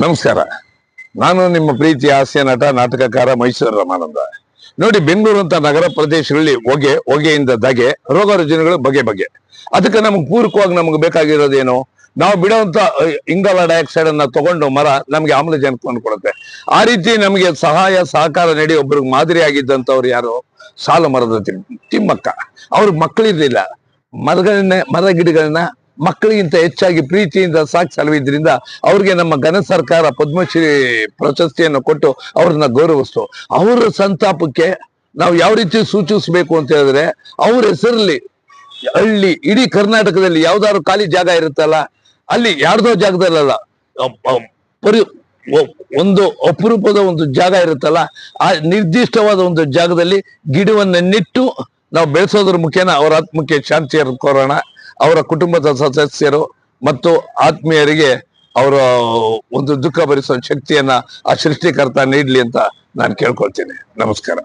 ನಮಸ್ಕಾರ. ನಾನು ನಿಮ್ಮ ಪ್ರೀತಿಯ ಹಾಸ್ಯ ನಟ, ನಾಟಕಕಾರ ಮೈಸೂರು ರಮಾನಂದ. ನೋಡಿ, ಬೆಂಗಳೂರು ಅಂತ ನಗರ ಪ್ರದೇಶಗಳಲ್ಲಿ ಹೊಗೆ, ಹೊಗೆಯಿಂದ ದಗೆ ರೋಗ ರುಜಿನಗಳು ಬಗೆ ಬಗೆ. ಅದಕ್ಕೆ ನಮಗೆ ಪೂರಕವಾಗಿ ನಮಗೆ ಬೇಕಾಗಿರೋದೇನು ನಾವು ಬಿಡುವಂತ ಇಂಗಾಲ ಡೈಆಕ್ಸೈಡ್ ಅನ್ನ ತಗೊಂಡು ಮರ ನಮಗೆ ಆಮ್ಲಜನಕವನ್ನು ಕೊಡುತ್ತೆ. ಆ ರೀತಿ ನಮಗೆ ಸಹಾಯ, ಸಹಕಾರ ನೀಡಿ ಒಬ್ರಿಗೆ ಮಾದರಿಯಾಗಿದ್ದಂಥವ್ರು ಯಾರು? ಸಾಲು ಮರದ ತಿಮ್- ತಿಮ್ಮಕ್ಕ. ಅವ್ರಿಗೆ ಮಕ್ಕಳಿರ್ಲಿಲ್ಲ ಮರಗಳನ್ನ, ಮರ ಗಿಡಗಳನ್ನ ಮಕ್ಕಳಿಗಿಂತ ಹೆಚ್ಚಾಗಿ ಪ್ರೀತಿಯಿಂದ ಸಾಕಿ ಸಲುವಿದ್ರಿಂದ ಅವ್ರಿಗೆ ನಮ್ಮ ಘನ ಸರ್ಕಾರ ಪದ್ಮಶ್ರೀ ಪ್ರಶಸ್ತಿಯನ್ನು ಕೊಟ್ಟು ಅವ್ರನ್ನ ಗೌರವಿಸ್ತು. ಅವರ ಸಂತಾಪಕ್ಕೆ ನಾವು ಯಾವ ರೀತಿ ಸೂಚಿಸಬೇಕು ಅಂತ ಹೇಳಿದ್ರೆ ಅವ್ರ ಹೆಸರಲ್ಲಿ ಹಳ್ಳಿ, ಇಡೀ ಕರ್ನಾಟಕದಲ್ಲಿ ಯಾವ್ದಾದ್ರು ಖಾಲಿ ಜಾಗ ಇರುತ್ತಲ್ಲ, ಅಲ್ಲಿ ಯಾರ್ದೋ ಅಪ್- ಪರಿ ಒಂದು ಅಪರೂಪದ ಒಂದು ಜಾಗ ಇರುತ್ತಲ್ಲ, ಆ ನಿರ್ದಿಷ್ಟವಾದ ಒಂದು ಜಾಗದಲ್ಲಿ ಗಿಡವನ್ನು ನೆಟ್ಟು ನಾವು ಬೆಳೆಸೋದ್ರ ಮುಖೇನ ಅವರ ಆತ್ಮಕ್ಕೆ ಶಾಂತಿಯನ್ನು ಕೋರೋಣ ಅವರ ಕುಟುಂಬದ ಸದಸ್ಯರು ಮತ್ತು ಆತ್ಮೀಯರಿಗೆ ಅವರ ಒಂದು ದುಃಖ ಭರಿಸುವ ಶಕ್ತಿಯನ್ನ ಆ ಸೃಷ್ಟಿಕರ್ತ ನೀಡ್ಲಿ ಅಂತ ನಾನು ಕೇಳ್ಕೊಳ್ತೀನಿ. ನಮಸ್ಕಾರ.